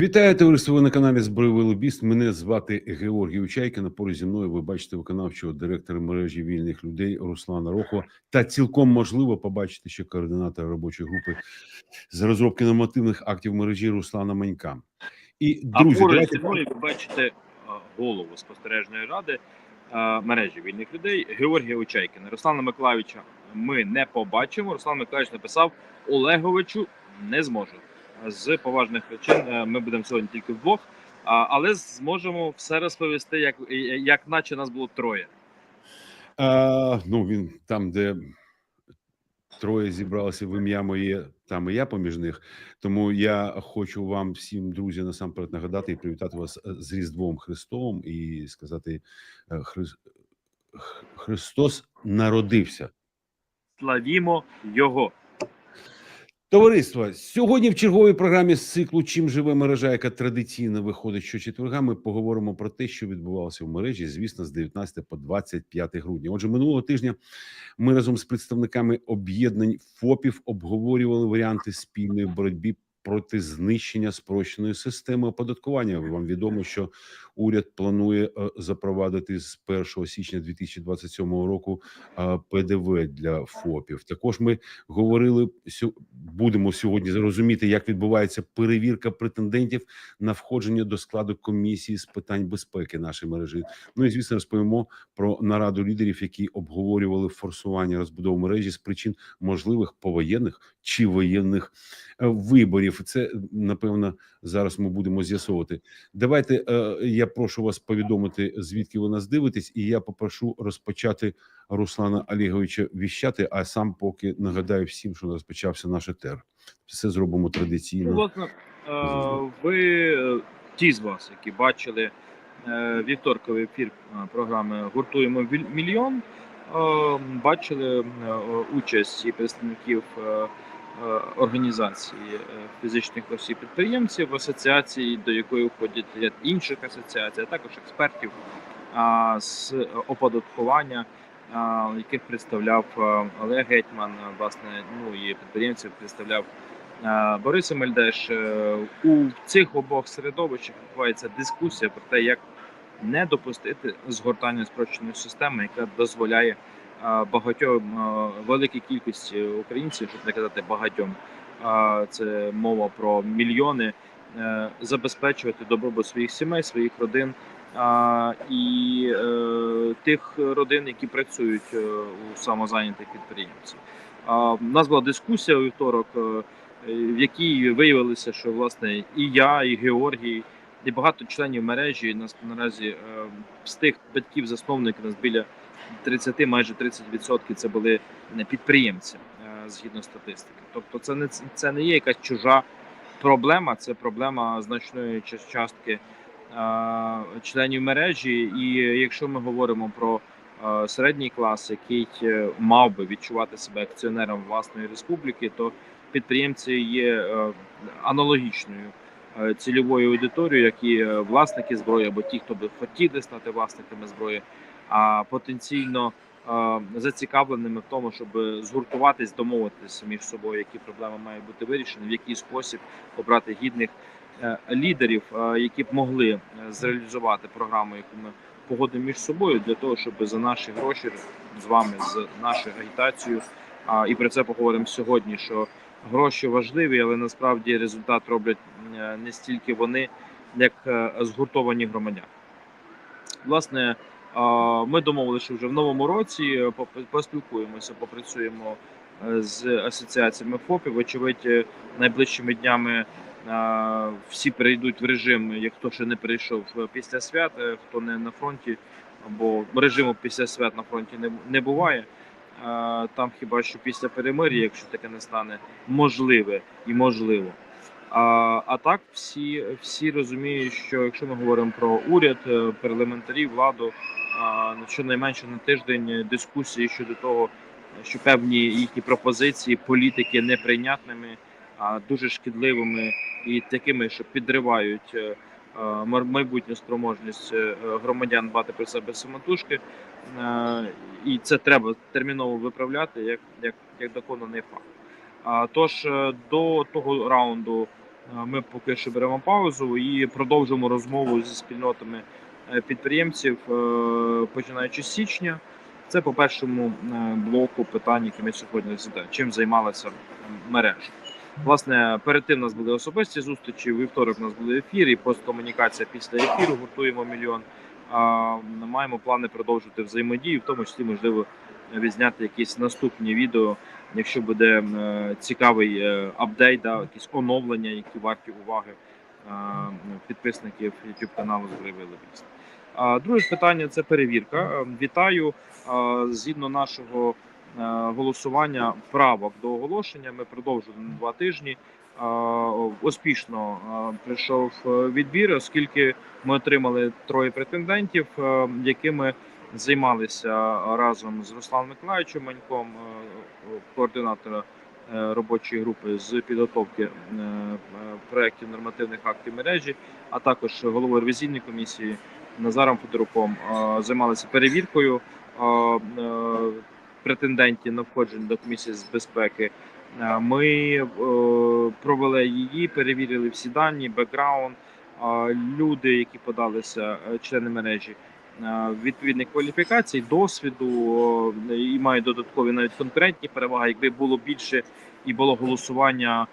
Вітаю товариство ви на каналі Збройовий Лобіст. Мене звати Георгій Учайкін. Поруч зі мною ви бачите виконавчого директора мережі вільних людей Руслана Рохова. Та цілком можливо побачити ще координатора робочої групи з розробки нормативних актів мережі Руслана Манька. І друзі, а поруч зі мною ви бачите голову спостережної ради мережі вільних людей Георгія Учайкіна. Руслана Миколаївича ми не побачимо. Руслан Миколаївич написав Олеговичу не зможу. З поважних причин е, ми будемо сьогодні тільки вдвох, але зможемо все розповісти, як, як наче нас було троє. А, ну він там, де троє зібралися в ім'я моє, там і я поміж них. Тому я хочу вам всім, друзі, насамперед нагадати і привітати вас е, з Різдвом Христовим і сказати е, Хри- Христос народився. Славімо його. Товариство, сьогодні в черговій програмі з циклу Чим живе мережа, яка традиційно виходить щочетверга, ми поговоримо про те, що відбувалося в мережі, звісно, з 19 по 25 грудня. Отже, минулого тижня ми разом з представниками об'єднань ФОПів обговорювали варіанти спільної боротьби проти знищення спрощеної системи оподаткування. Вам відомо, що уряд планує е, запровадити з 1 січня 2027 року е, ПДВ для ФОПів. Також ми говорили будемо сьогодні розуміти, як відбувається перевірка претендентів на входження до складу комісії з питань безпеки нашої мережі. Ну і звісно, розповімо про нараду лідерів, які обговорювали форсування розбудови мережі з причин можливих повоєнних чи воєнних е, виборів. Це напевно зараз ми будемо з'ясовувати. Давайте е, я прошу вас повідомити, звідки ви нас дивитесь, і я попрошу розпочати Руслана Олеговича віщати. А сам поки нагадаю всім, що розпочався наш етер. Все зробимо традиційно. власне, ви е, ті з вас, які бачили е, вівторковий ефір програми Гуртуємо мільйон, бачили участь і представників організації е, фізичних осіб підприємців, асоціації, до якої входять ряд інших асоціацій, а також експертів з оподаткування. Яких представляв е, Олег Гетьман, е, власне, ну і підприємців представляв Е, Бориса Мельдеш. Е, У цих обох середовищах відбувається дискусія про те, як не допустити згортання спрощеної системи, яка дозволяє е, багатьом великій кількості українців, щоб не казати багатьом, це мова про мільйони, е, забезпечувати добробут своїх сімей, своїх родин. І е, тих родин, які працюють е, у самозайнятих підприємців. У нас була дискусія у вівторок, в якій виявилося, що власне і я, і Георгій, і багато членів мережі нас наразі з тих батьків засновників нас біля 30, майже 30% це були не підприємці е, згідно статистики. Тобто, це не це не є якась чужа проблема, це проблема значної частки е, членів мережі. І якщо ми говоримо про е, середній клас, який е, мав би відчувати себе акціонером власної республіки, то підприємці є е, аналогічною е, цільовою аудиторією, як і е, власники зброї або ті, хто би хотіли стати власниками зброї, а потенційно зацікавленими в тому, щоб згуртуватись, домовитися між собою, які проблеми мають бути вирішені, в який спосіб обрати гідних е, лідерів, е, які б могли е, зреалізувати програму, яку ми погодимо між собою, для того, щоб за наші гроші з вами, з нашою агітацією, і про це поговоримо сьогодні. Що гроші важливі, але насправді результат роблять не стільки вони, як згуртовані громадяни. Власне, ми домовилися, що вже в новому році е, поспілкуємося, попрацюємо е, з асоціаціями ФОПів. Вочевидь, е, найближчими днями всі перейдуть в режим, як хто ще не перейшов е, після свят, хто не на фронті, бо режиму після свят на фронті не, буває. Там хіба що після перемир'я, якщо таке не стане можливе і можливо. А, а так, всі, всі розуміють, що якщо ми говоримо про уряд, е, парламентарів, владу, а, ну, щонайменше на тиждень дискусії щодо того, що певні їхні пропозиції, політики неприйнятними, а дуже шкідливими і такими, що підривають е, е, майбутню спроможність громадян дбати про себе самотужки. Е, І це треба терміново виправляти, як, як, як доконаний факт. А, Тож до того раунду Ми поки що беремо паузу і продовжимо розмову зі спільнотами е, підприємців, е, починаючи з січня. Це по першому е, блоку питань, які ми сьогодні розглядаємо. Чим займалася мережа. Власне, перед тим у нас були особисті зустрічі. Вівторок у нас були ефіри, і посткомунікація після ефіру. Гуртуємо мільйон. А, маємо плани продовжити взаємодію, в тому числі можливо відзняти якісь наступні відео, якщо буде е, цікавий е, апдейт, да, якісь оновлення, які варті уваги е, підписників YouTube каналу Згривий Лобіст. А друге питання це перевірка. Вітаю згідно нашого голосування правок до оголошення. Ми продовжили на два тижні. Успішно прийшов відбір, оскільки ми отримали троє претендентів, якими займалися разом з Русланом Миколаївичем Маньком, е, координатора е, робочої групи з підготовки е, проєктів нормативних актів мережі, а також головою ревізійної комісії Назаром Федоруком займалися перевіркою претендентів на входження до комісії з безпеки. Ми провели її, перевірили всі дані, бекграунд, люди, які подалися, члени мережі відповідних кваліфікацій, досвіду е, і мають додаткові навіть конкурентні переваги. Якби було більше і було голосування,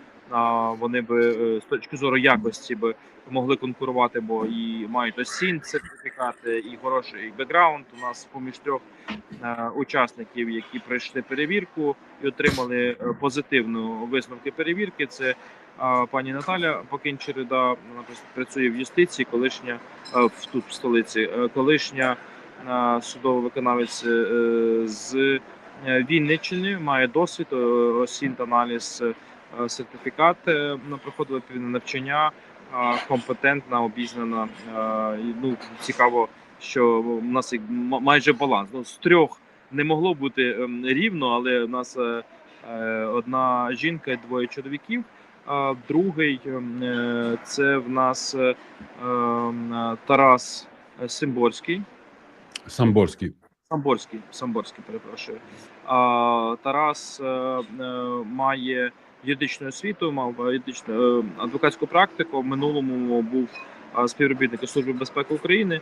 вони би е, з точки зору якості би могли конкурувати, бо і мають осін сертифікати, і хороший бекграунд. У нас поміж трьох е, учасників, які пройшли перевірку і отримали е, позитивну висновки перевірки. Це пані Наталя Покінчерида, вона працює в юстиції, колишня в тут в столиці, е, колишня судовий виконавець е, з е, Вінниччини, має досвід, осінт аналіз сертифікат, проходила відповідне навчання, компетентна, обізнана. Ну цікаво, що в нас майже баланс. Ну з трьох не могло бути ем, рівно, але в нас одна жінка, і двоє чоловіків. А другий е, це в нас е, ем, Тарас Симборський. Самборський. Самборський, Самборський, перепрошую. А, Тарас е, має юридичну освіту, мав юридичну адвокатську практику. В минулому був співробітником Служби безпеки України.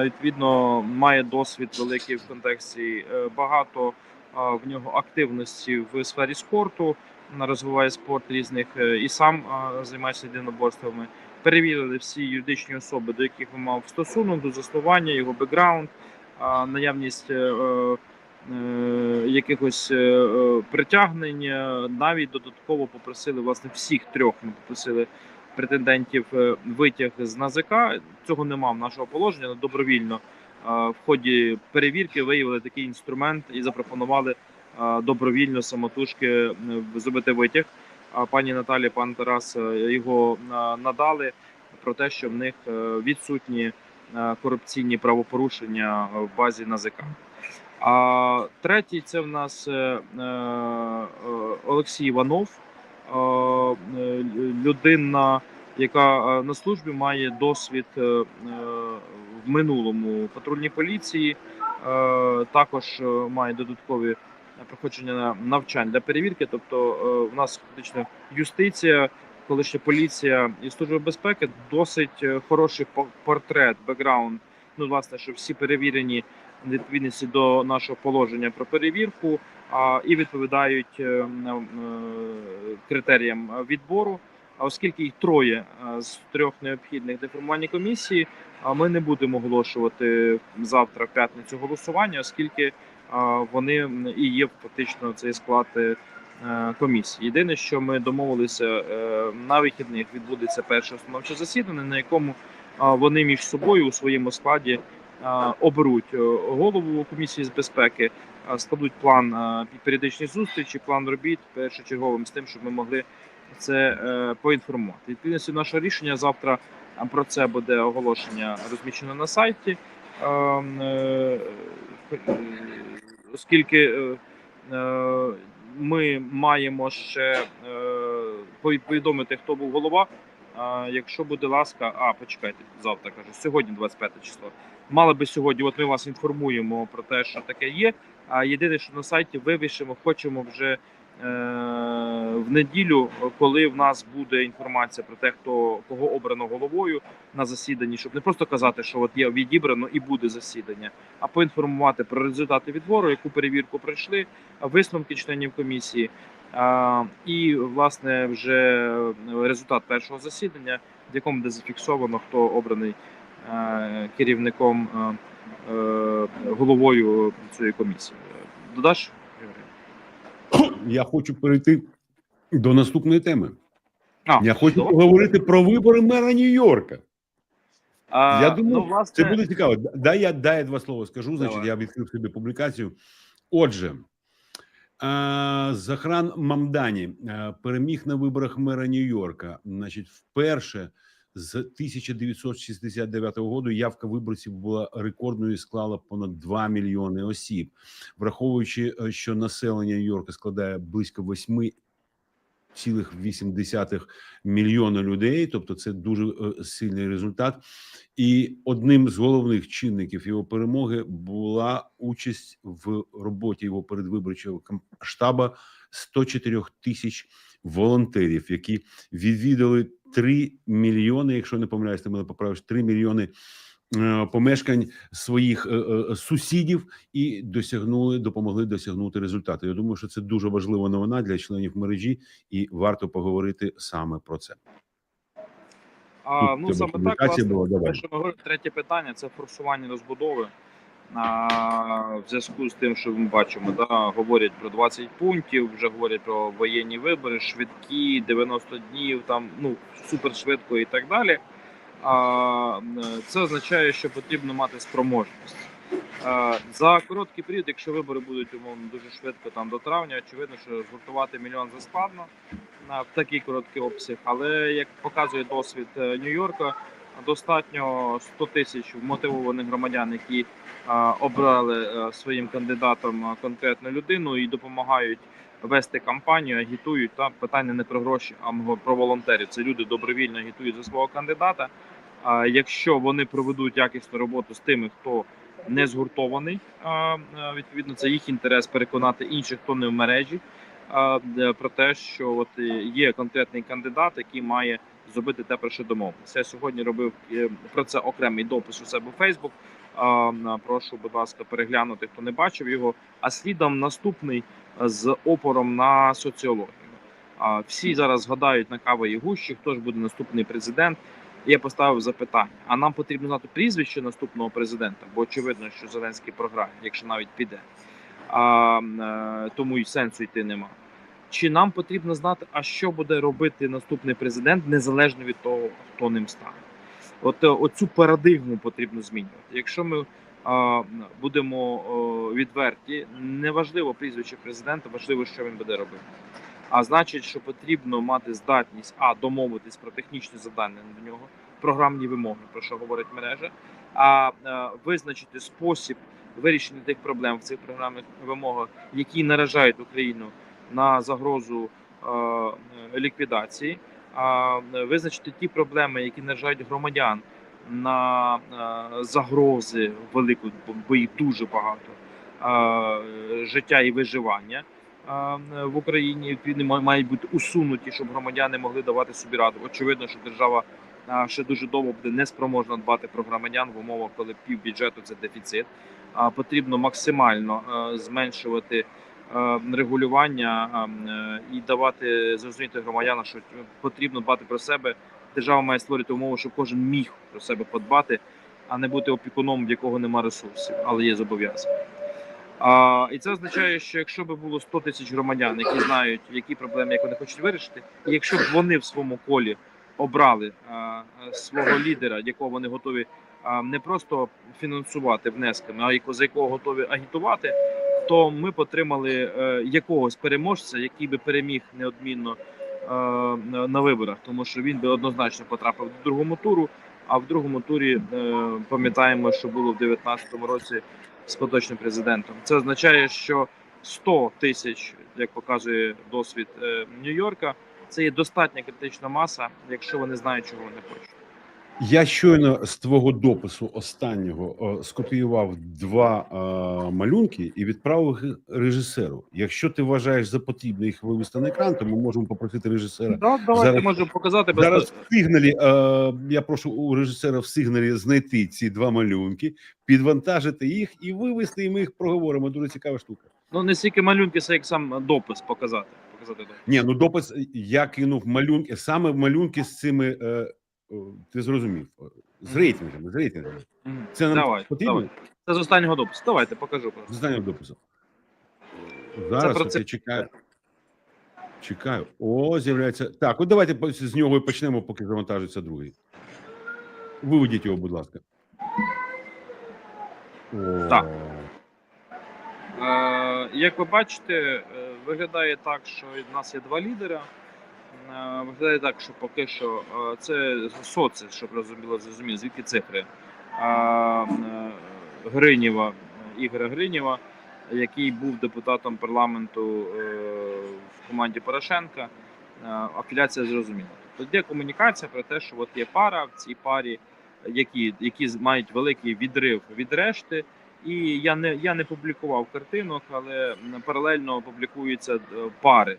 Відповідно, має досвід великий в контексті багато в нього активності в сфері спорту. Розвиває спорт різних е, і сам е, займається єдиноборствами. Перевірили всі юридичні особи, до яких він мав стосунок, до заснування, його бекграунд наявність е, якихось притягнень. Навіть додатково попросили власне всіх трьох. Ми попросили претендентів витяг з НАЗК. Цього нема в нашого положення, але добровільно в ході перевірки виявили такий інструмент і запропонували добровільно самотужки е, зробити витяг. А пані Наталі, пан Тарас е, його е, надали про те, що в них відсутні корупційні правопорушення в базі НАЗК. А третій це в нас Олексій Іванов, людина, яка на службі має досвід в минулому патрульній поліції, також має додаткові проходження навчань для перевірки. Тобто, е, в нас фактично юстиція колишня поліція і служба безпеки досить е, хороший по- портрет, бекграунд. Ну, власне, що всі перевірені відповідності до нашого положення про перевірку а, і відповідають е, критеріям відбору. А оскільки їх троє з трьох необхідних для формування комісії, а ми не будемо оголошувати завтра в п'ятницю голосування, оскільки вони і є фактично цей склад е, комісії. Єдине, що ми домовилися е, на вихідних відбудеться перше установче засідання, на якому вони між собою у своєму складі оберуть е, голову комісії з безпеки, складуть план періодичних зустрічі, план робіт першочерговим з тим, щоб ми могли це поінформувати. Відповідності нашого рішення завтра про це буде оголошення розміщено на сайті. Е, е, е, Оскільки е, ми маємо ще повідомити, хто був голова. Якщо буде ласка, а почекайте, завтра кажу, сьогодні 25 число. Мали би сьогодні, от ми вас інформуємо про те, що таке є. А єдине, що на сайті вивішимо, хочемо вже в неділю, коли в нас буде інформація про те, хто кого обрано головою на засіданні, щоб не просто казати, що от є відібрано і буде засідання, а поінформувати про результати відбору, яку перевірку пройшли, висновки членів комісії. І власне вже результат першого засідання, в якому буде зафіксовано, хто обраний е, керівником е, е, головою цієї комісії. Додаш? Я хочу перейти до наступної теми. А, Я хочу добре. поговорити про вибори мера Нью-Йорка. А, Я думаю, ну, власне, Це буде цікаво. Дай я, дай я два слова скажу. Значить, Давай. я відкрив собі публікацію. Отже, е, Захран Мамдані е, переміг на виборах мера Нью-Йорка. Значить, вперше з 1969 року явка виборців була рекордною і склала понад 2 мільйони осіб, враховуючи, е, що населення Нью-Йорка складає близько 8 цілих 8 мільйона людей, тобто це дуже е, сильний результат. І одним з головних чинників його перемоги була участь в роботі його передвиборчого штаба 104 тисяч волонтерів, які відвідали 3 мільйони, якщо не помиляюсь, ти мене поправиш, 3 мільйони е, помешкань своїх е, е, сусідів і досягнули, допомогли досягнути результату. Я думаю, що це дуже важлива новина для членів мережі, і варто поговорити саме про це. а, Тут ну саме так, власне, те, що ми говоримо, третє питання це форсування розбудови. В зв'язку з тим, що ми бачимо, да, говорять про 20 пунктів, вже говорять про воєнні вибори, швидкі, 90 днів, там ну супершвидко і так далі. А, це означає, що потрібно мати спроможність. За короткий період, якщо вибори будуть умовно дуже швидко, там до травня, очевидно, що згуртувати мільйон заскладно в такий короткий обсяг. Але як показує досвід е, Нью-Йорка, достатньо 100 тисяч вмотивованих громадян, які е, обрали е, своїм кандидатом е, конкретну людину і допомагають вести кампанію, агітують. Та питання не про гроші, а про волонтерів. Це люди добровільно агітують за свого кандидата. А якщо вони проведуть якісну роботу з тими, хто не згуртований, а, відповідно, це їх інтерес переконати інших, хто не в мережі, про те, що от е, є конкретний кандидат, який має зробити те, про що домовилися. Я сьогодні робив е, про це окремий допис у себе у Фейсбук. Прошу, будь ласка, переглянути, хто не бачив його. А слідом наступний е, з опором на соціологію. Всі зараз згадають на кави і гущі, хто ж буде наступний президент. Я поставив запитання: а нам потрібно знати прізвище наступного президента, бо очевидно, що Зеленський програє, якщо навіть піде. А, е, тому й сенсу йти нема. Чи нам потрібно знати, а що буде робити наступний президент, незалежно від того, хто ним стане? От е, оцю парадигму потрібно змінювати. Якщо ми а, будемо о, відверті, неважливо прізвище президента, важливо, що він буде робити. А значить, що потрібно мати здатність а домовитись про технічні завдання до нього, програмні вимоги, про що говорить мережа, а е, визначити спосіб вирішення тих проблем в цих програмних вимогах, які наражають Україну на загрозу е, ліквідації, а е, визначити ті проблеми, які наражають громадян на е, загрози велику, бо їх дуже багато життя і виживання в Україні відповідно мають бути усунуті, щоб громадяни могли давати собі раду. Очевидно, що держава ще дуже довго буде неспроможна дбати про громадян в умовах, коли пів бюджету це дефіцит. Потрібно максимально зменшувати регулювання а, м, е, і давати зрозуміти громадянам, що потрібно дбати про себе. Держава має створити умови, щоб кожен міг про себе подбати, а не бути опікуном, в якого немає ресурсів, але є зобов'язання. А, і це означає, що якщо б було 100 тисяч громадян, які знають, які проблеми як вони хочуть вирішити, і якщо б вони в своєму колі обрали а, а, свого лідера, якого вони готові а, не просто фінансувати внесками, а за якого готові агітувати, то ми б отримали е, якогось переможця, який би переміг неодмінно е, на- виборах, тому що він би однозначно потрапив до другому туру. А в другому турі е, пам'ятаємо, що було в 2019 році з поточним президентом. Це означає, що 100 тисяч, як показує досвід Нью-Йорка, це є достатня критична маса, якщо вони знають, чого вони хочуть. Я щойно з твого допису останнього скопіював два е, малюнки і відправив їх режисеру. Якщо ти вважаєш за потрібне їх вивести на екран, то ми можемо попросити режисера. Да, давайте Зараз- можемо показати без Зараз в сигналі. Е, я прошу у режисера в сигналі знайти ці два малюнки, підвантажити їх і вивести. І ми їх проговоримо. Дуже цікава штука. Ну не стільки малюнки, це як сам допис показати. Показати допис. Ні, ну допис я кинув малюнки, саме малюнки з цими. Е, ти зрозумів з рейтингами, з рейтингами. Це нам Давай, потрібно. давай. Це з останнього допису. Давайте покажу просто. З останнього допису. Зараз це- я чекаю. Чекаю. О, з'являється. Так, от давайте з нього і почнемо, поки завантажиться другий. Виведіть його, будь ласка. О, Так. Е, як ви бачите, е, виглядає так, що в нас є два лідера. Е, виглядає так, що поки що е, це соці, щоб розуміло, зрозуміло, звідки цифри. Е, Гринєва, е, Ігоря Гринєва, який був депутатом парламенту в команді Порошенка. Афіляція зрозуміла. Тобто є комунікація про те, що от є пара в цій парі, які, які мають великий відрив від решти. І я не я не публікував картинок, але паралельно публікуються пари.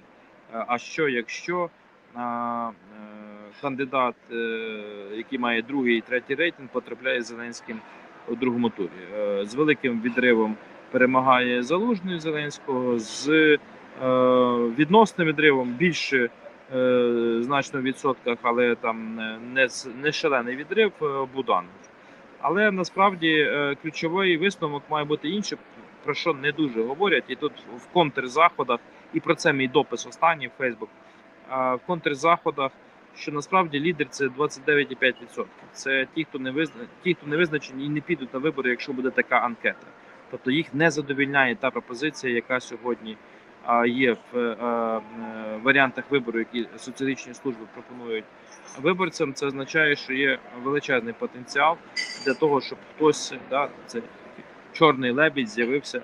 А що якщо а, е, кандидат, е, який має другий і третій рейтинг, потрапляє Зеленським у другому турі? Е, З великим відривом перемагає Залужний Зеленського, з відносним відривом більше значно в відсотках, але там не, не шалений відрив Буданов. Але насправді ключовий висновок має бути інший, про що не дуже говорять. І тут в контрзаходах, і про це мій допис останній в Фейсбук. В контрзаходах, що насправді лідер це 29,5%. Це ті, хто не визна... ті, хто не визначені і не підуть на вибори, якщо буде така анкета. Тобто їх не задовільняє та пропозиція, яка сьогодні є в е, е, варіантах вибору, які соціологічні служби пропонують виборцям. Це означає, що є величезний потенціал для того, щоб хтось да, це чорний лебідь з'явився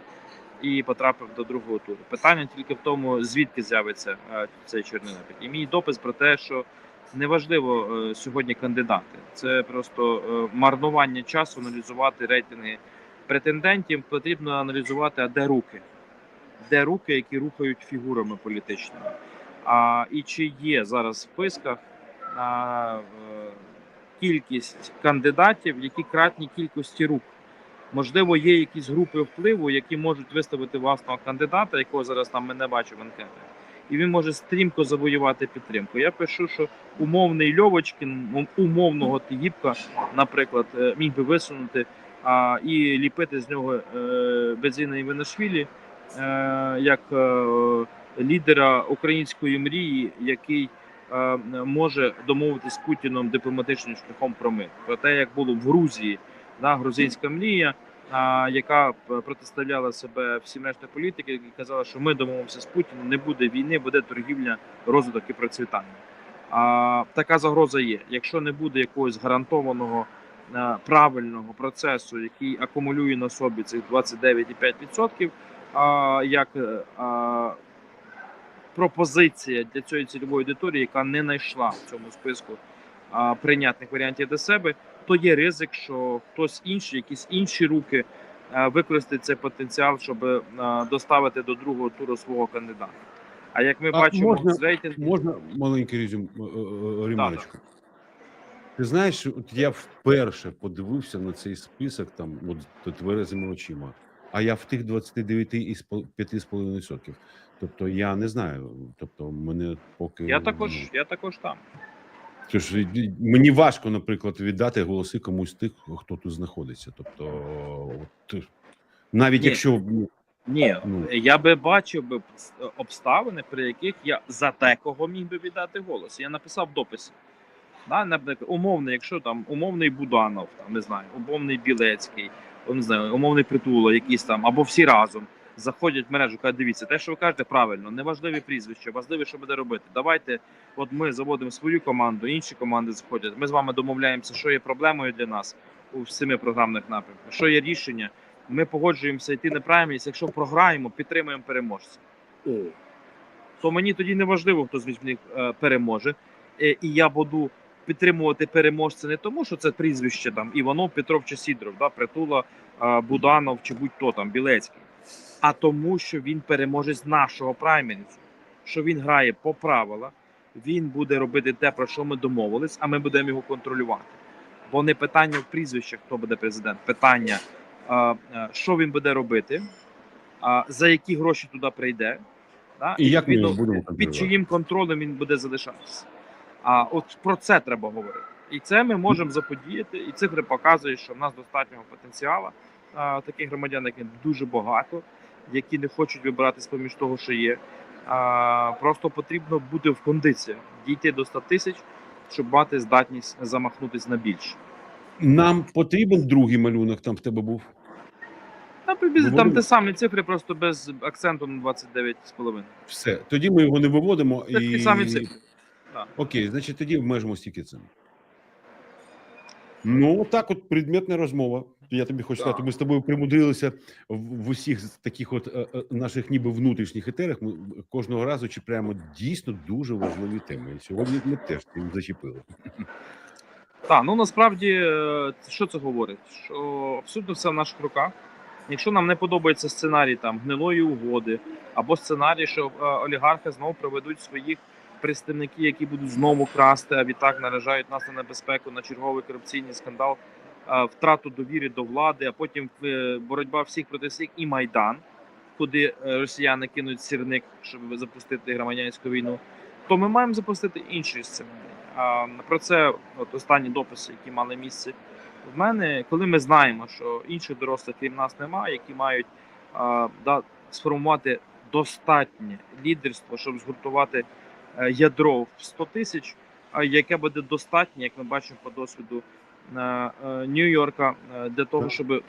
і потрапив до другого туру. Питання тільки в тому, звідки з'явиться е, цей чорний лебідь. І мій допис про те, що неважливо е, сьогодні кандидати, це просто е, марнування часу аналізувати рейтинги претендентів. Потрібно аналізувати, а де руки, де руки, які рухають фігурами політичними. А і чи є зараз в списках а, кількість кандидатів, які кратні кількості рук. Можливо, є якісь групи впливу, які можуть виставити власного кандидата, якого зараз там ми не бачимо в анкетах, і він може стрімко завоювати підтримку. Я пишу, що умовний Льовочкін, умовного Тігіпка, наприклад, е, міг би висунути а, і ліпити з нього е, Бензина Іванашвілі е, як лідера української мрії, який може домовитися з Путіном дипломатичним шляхом про мир. Про те, як було в Грузії, да, грузинська мрія, а, яка протиставляла себе всім решта політики, які казала, що ми домовимося з Путіним, не буде війни, буде торгівля, розвиток і процвітання. А, така загроза є. Якщо не буде якогось гарантованого е, правильного процесу, який акумулює на собі цих 29,5%, а, як е, а, пропозиція для цієї цільової аудиторії, яка не знайшла в цьому списку а, прийнятних варіантів для себе, то є ризик, що хтось інший, якісь інші руки а, використають цей потенціал, щоб доставити до другого туру свого кандидата. А як ми А бачимо можна- з рейтингу, Можна маленький резюм е, е, ремарочку? Ти знаєш, от я вперше подивився на цей список там, от тут тверезими очима, а я в тих 29,5%. Тобто я не знаю. Тобто, мене поки я ну, також, я також там. Тож мені важко, наприклад, віддати голоси комусь з тих, хто тут знаходиться. Тобто, от, навіть Ні. якщо ну, Ні, Ну. я би бачив би обставини, при яких я за декого міг би віддати голос. Я написав в дописі. Да, наприклад, умовний, якщо там умовний Буданов, там не знаю, умовний Білецький, не знаю, умовний Притула, якісь там, або всі разом заходять в мережу, кажуть, дивіться, те, що ви кажете, правильно, неважливі прізвища, важливо, що буде робити. Давайте, от ми заводимо свою команду, інші команди заходять. Ми з вами домовляємося, що є проблемою для нас у семи програмних напрямках, що є рішення. Ми погоджуємося йти на праймість. Якщо програємо, підтримуємо переможця. О. То мені тоді не важливо, хто з них е, переможе. Е, І я буду підтримувати переможця не тому, що це прізвище там Іванов, Петров чи Сідоров, да, Притула, Буданов чи будь-хто там Білецький, а тому, що він переможець нашого праймерісу, що він грає по правилах, він буде робити те, про що ми домовились, а ми будемо його контролювати. Бо не питання в прізвищах, хто буде президент, питання, що він буде робити, за які гроші туди прийде. Да? І як відповідно, під контролювати? чиїм контролем він буде залишатися. А от про це треба говорити. І це ми можемо заподіяти, і цифри показують, що в нас достатнього потенціалу. А, таких громадян, як він, дуже багато, які не хочуть вибиратись поміж того, що є. А, просто потрібно бути в кондиціях, дійти до 100 тисяч, щоб мати здатність замахнутись на більше. Нам потрібен другий малюнок. Там в тебе був. Та приблизно там те самі цифри, просто без акценту на 29,5. Все. Тоді ми його не виводимо Це такі самі цифри. Окей, значить, тоді обмежимо стільки цим. Ну, так, от предметна розмова. Я тобі хочу сказати, ми з тобою примудрилися в, усіх таких от е, е, наших ніби внутрішніх етерах. Ми кожного разу чіпляємо дійсно дуже важливі теми. І сьогодні ми теж їм зачепили. Так, ну насправді, е, що це говорить? Що абсолютно все в наших руках. Якщо нам не подобається сценарій там гнилої угоди, або сценарій, що олігархи знову проведуть своїх представників, які будуть знову красти, а відтак наражають нас на небезпеку на черговий корупційний скандал, втрату довіри до влади, а потім е, боротьба всіх проти всіх і майдан, куди е, росіяни кинуть сірник, щоб запустити громадянську війну, то ми маємо запустити інший сценарій. Про це от останні дописи, які мали місце в мене, коли ми знаємо, що інших дорослих крім нас немає, які мають да, сформувати достатнє лідерство, щоб згуртувати е, ядро в 100 тисяч, яке буде достатнє, як ми бачимо по досвіду е, е, Нью-Йорка, е, для того, щоб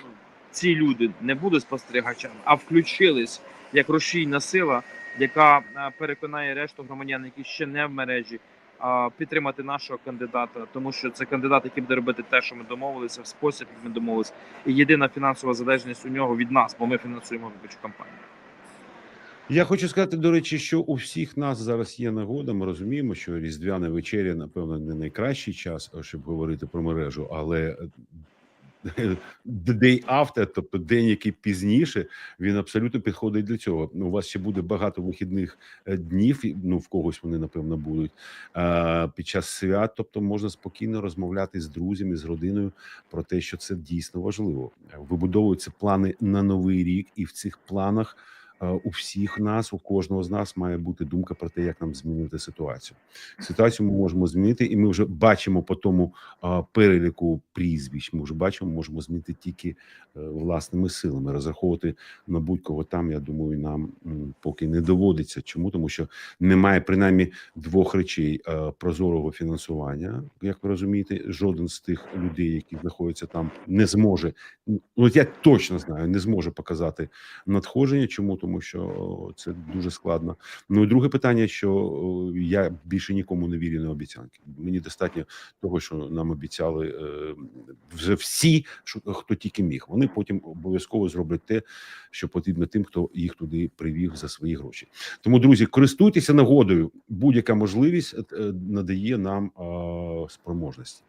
ці люди не були спостерігачами, а включились як рушійна сила, яка е, переконає решту громадян, які ще не в мережі, підтримати нашого кандидата, тому що це кандидат, який буде робити те, що ми домовилися, в спосіб, як ми домовилися. І єдина фінансова залежність у нього від нас, бо ми фінансуємо виборчу кампанію. Я хочу сказати, до речі, що у всіх нас зараз є нагода. Ми розуміємо, що різдвяна вечеря, напевно, не найкращий час, щоб говорити про мережу, але the day after, тобто день, який пізніше, він абсолютно підходить для цього. Ну, У вас ще буде багато вихідних е, днів. Ну в когось вони напевно будуть е, під час свят. Тобто можна спокійно розмовляти з друзями, з родиною про те, що це дійсно важливо. Вибудовуються плани на новий рік, і в цих планах. Е, У всіх нас, у кожного з нас має бути думка про те, як нам змінити ситуацію. Ситуацію ми можемо змінити, і ми вже бачимо по тому переліку прізвищ. Ми вже бачимо, можемо змінити тільки е, власними силами. Розраховувати на будь-кого там, я думаю, нам поки не доводиться. Чому тому, що немає принаймні двох речей е, прозорого фінансування, як ви розумієте, жоден з тих людей, які знаходяться там, не зможе. Ну от я точно знаю, не зможе показати надходження. Чому тому, що це дуже складно. Ну і друге питання, що я більше нікому не вірю на обіцянки. Мені достатньо того, що нам обіцяли е, вже всі, хто тільки міг. Вони потім обов'язково зроблять те, що потрібно тим, хто їх туди привів за свої гроші. Тому, друзі, користуйтеся нагодою. Будь-яка можливість е, надає нам спроможності.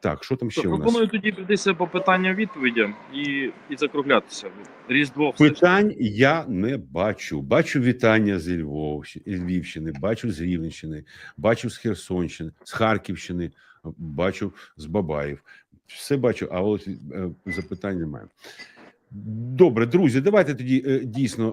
Так, що там ще у нас? Пропоную тоді прийдися по питанням відповідям і, і закруглятися. Різдво Питань я не бачу. Бачу вітання з Львовщини, Львівщини, бачу з Рівненщини, бачу з Херсонщини, з Харківщини, бачу з Бабаїв. Все бачу, а от е, запитань немає. Добре, друзі, давайте тоді е, дійсно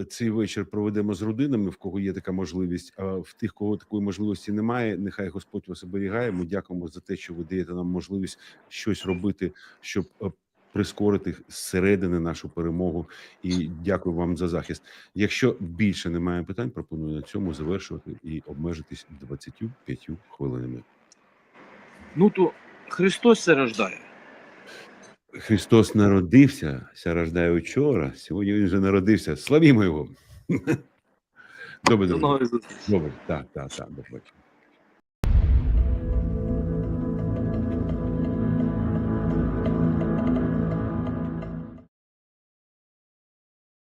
е, цей вечір проведемо з родинами, в кого є така можливість. А в тих, кого такої можливості немає, нехай Господь вас оберігає. Ми дякуємо за те, що ви даєте нам можливість щось робити, щоб е, прискорити зсередини нашу перемогу. І дякую вам за захист. Якщо більше немає питань, пропоную на цьому завершувати і обмежитись 25 хвилинами. Ну то Христос це рождає. Христос народився, ся рождає вчора. Сьогодні він вже народився. Славімо його. Добре, До друзі. нових зустрічей. Добре, так, так, так, до побачення.